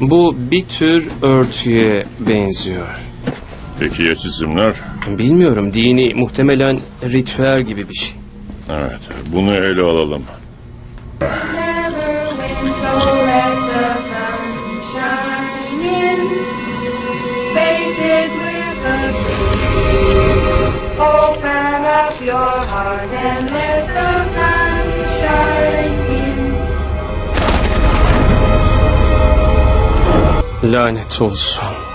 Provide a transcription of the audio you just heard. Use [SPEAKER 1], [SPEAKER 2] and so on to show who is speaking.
[SPEAKER 1] Bu bir tür örtüye benziyor.
[SPEAKER 2] Peki ya çizimler?
[SPEAKER 1] Bilmiyorum dini muhtemelen ritüel gibi bir şey.
[SPEAKER 2] Evet, bunu ele alalım.
[SPEAKER 3] Open up your heart and let the
[SPEAKER 1] Lanet olsun.